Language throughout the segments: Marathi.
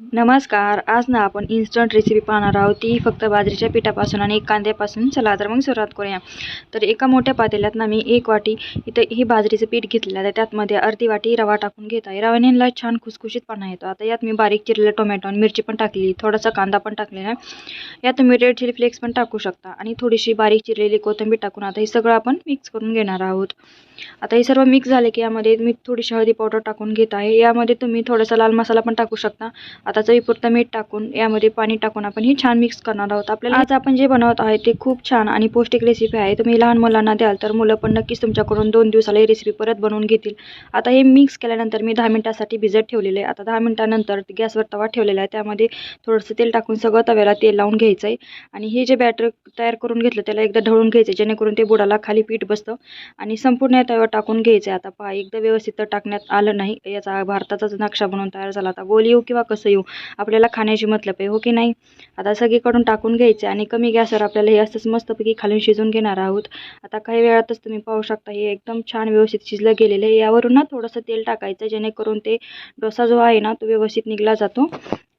नमस्कार. आज ना आपण इन्स्टंट रेसिपी पाहणार आहोत. ती फक्त बाजरीच्या पिठापासून आणि कांद्यापासून. चला तर मग सुरुवात करूया. तर एका मोठ्या पातेल्यात ना मी एक वाटी इथं हे बाजरीचं पीठ घेतलेलं आहे. त्यातमध्ये अर्धी वाटी रवा टाकून घेत आहे. रवानेला छान खुसखुशीतपणा येतो. आता यात मी बारीक चिरलेलं टोमॅटो आणि मिरची पण टाकली थोडासा कांदा पण टाकलेला आहे. यात तुम्ही रेड चिली फ्लेक्स पण टाकू शकता. आणि थोडीशी बारीक चिरलेली कोथिंबीर टाकून आता हे सगळं आपण मिक्स करून घेणार आहोत. आता हे सर्व मिक्स झाले की यामध्ये मी थोडीशी हळदी पावडर टाकून घेत आहे. यामध्ये तुम्ही थोडासा लाल मसाला पण टाकू शकता. आता चवीपुरतं मीठ टाकून यामध्ये पाणी टाकून आपण हे छान मिक्स करणार आहोत. आपल्याला आज आपण जे बनवत आहे ते खूप छान आणि पौष्टिक रेसिपी आहे. तुम्ही लहान मुलांना द्याल तर मुलं पण नक्कीच तुमच्याकडून दोन दिवसाला ही रेसिपी परत बनवून घेतील. आता हे मिक्स केल्यानंतर मी दहा मिनिटासाठी भिजत ठेवलेले आहे. आता दहा मिनिटानंतर गॅसवर तवा ठेवलेला आहे. त्यामध्ये थोडंसं तेल टाकून सगळं तव्याला तेल लावून घ्यायचं आहे आणि हे जे बॅटर तयार करून घेतलं त्याला एकदा ढवळून घ्यायचं जेणेकरून ते बुडाला खाली पीठ बसतं. आणि संपूर्ण तव्यावर टाकून घ्यायचं आहे आता पहा एकदा व्यवस्थित टाकण्यात आलं नाही. याचा भारताचाच नक्षा बनवून तयार झाला. आता गोल येऊ किंवा कसं येऊ. आपल्याला खाण्याची मतलब आहे हो की नाही? आता सगळीकडून टाकून घ्यायचं आणि कमी गॅसवर आपल्याला हे असंच मस्तपैकी खालून शिजवून घेणार आहोत. आता काही वेळातच तुम्ही पाहू शकता हे एकदम छान व्यवस्थित शिजलं गेलेलं आहे. यावरून ना थोडंसं तेल टाकायचं जेणेकरून ते डोसा जो आहे ना तो व्यवस्थित निघला जातो.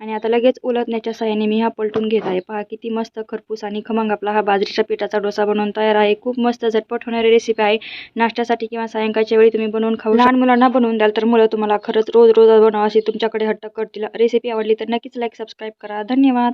आणि आता लगेच उलटण्याच्या सहाय्याने मी हा पलटून घेत आहे. पहा किती मस्त खरपूस आणि खमंग आपला हा बाजरीच्या पिठाचा डोसा बनवून तयार आहे. खूप मस्त झटपट होणारी रेसिपी आहे. नाश्त्यासाठी किंवा सायंकाळच्या वेळी तुम्ही बनवून खाऊ लहान मुलांना बनवून द्याल तर मुलं तुम्हाला खरंच रोज रोज बनवा अशी तुमच्याकडे हट्ट करतील. रेसिपी आवडली तर नक्कीच लाईक सबस्क्राईब करा. धन्यवाद.